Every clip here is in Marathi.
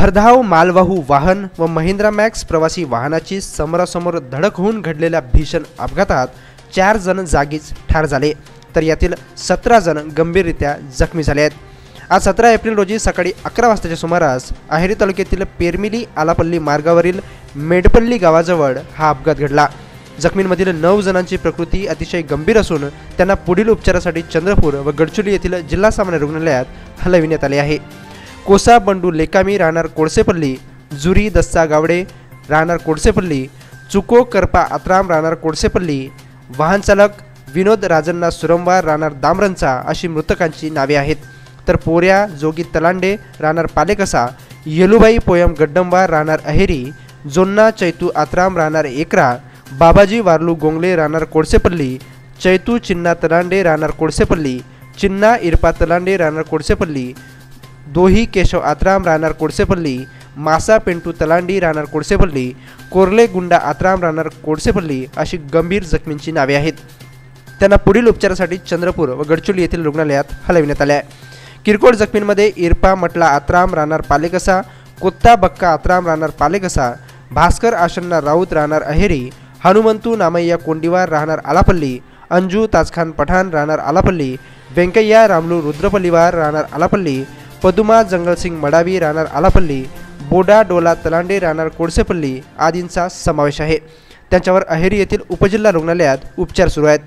भरधाव मालवाहू वाहन व महिंद्रा मॅक्स प्रवासी वाहनाची समोरासमोर धडक होऊन घडलेल्या भीषण अपघातात चार जण जागीच ठार झाले. तर यातील सतरा जण गंभीररित्या जखमी झाले आहेत. आज सतरा एप्रिल रोजी सकाळी अकरा वाजताच्या सुमारास अहेरी तालुक्यातील पेरमिली आलापल्ली मार्गावरील मेडपल्ली गावाजवळ हा अपघात घडला. जखमींमधील नऊ जणांची प्रकृती अतिशय गंभीर असून त्यांना पुढील उपचारासाठी चंद्रपूर व गडचिरोली येथील जिल्हा सामान्य रुग्णालयात हलविण्यात आले आहे. कोसा बंडू लेकामी राहणार कोळसेपल्ली जुरी दस्सा गावडे राहणार कोळसेपल्ली चुको करपा आत्राम राहणार कोळसेपल्ली वाहनचालक विनोद राजन्ना सुरंवार राहणार दामरंचा अशी मृतकांची नावे आहेत. तर पोऱ्या जोगी तलांडे राहणार पालेकसा येलुबाई पोयम गड्डंबा राहणार अहेरी जोन्ना चैतू आत्राम राहणार एकरा बाबाजी वारलू गोंगले राहणार कोळसेपल्ली चैतू चिन्ना तलांडे राहणार कोळसेपल्ली चिन्ना इरपा तलांडे राहणार कोळसेपल्ली दोही केशव आत्राम राहणार कोडसेपल्ली मासा पेंटू तलांडी राहणार कोडसेपल्ली कोरले गुंडा आत्राम राहणार कोडसेपल्ली अशी गंभीर जखमींची नावे आहेत. त्यांना पुढील उपचारासाठी चंद्रपूर व गडचोली येथील रुग्णालयात हलविण्यात आल्या. किरकोळ जखमींमध्ये इरपा मटला आत्राम राहणार पालेकसा कोत्ता बक्का आत्राम राहणार पालेकसा भास्कर आशन्ना राऊत राहणार अहेरी हनुमंतू नामय्या कोंडिवार राहणार आलापल्ली अंजू ताजखान पठाण राहणार आलापल्ली व्यंकय्या रामलू रुद्रपल्लीवार राहणार आलापल्ली पदुमा जंगलसिंग मडावी राहणार आलापल्ली बोडा डोला तलांडे राहणार कोळसेपल्ली आदींचा समावेश आहे. त्यांच्यावर अहेरी येथील उपजिल्हा रुग्णालयात उपचार सुरू आहेत.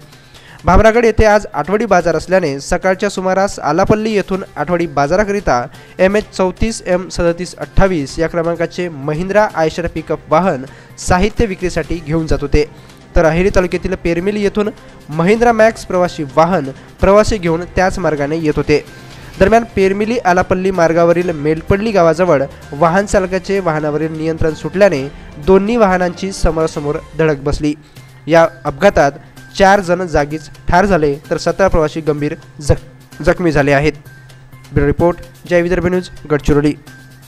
भामरागड येथे आज आठवडी बाजार असल्याने सकाळच्या सुमारास आलापल्ली येथून आठवडी बाजाराकरिता एम एच चौतीस एम सदतीस अठ्ठावीस या क्रमांकाचे महिंद्रा आयशर पिकअप वाहन साहित्य विक्रीसाठी घेऊन जात होते. तर अहेरी तालुक्यातील पेरमिली येथून महिंद्रा मॅक्स प्रवासी वाहन प्रवासी घेऊन त्याच मार्गाने येत होते. दरम्यान पेरमिली आलापल्ली मार्गावरील मेलपल्ली गावाजवळ वाहन चालकाचे वाहनावरील नियंत्रण सुटल्याने दोन्ही वाहनांची समोरासमोर धडक बसली. या अपघातात चार जण जागीच ठार झाले तर सतरा प्रवासी गंभीर जख जखमी झाले आहेत. Bureau report Jai Vidarbha news Gadchiroli.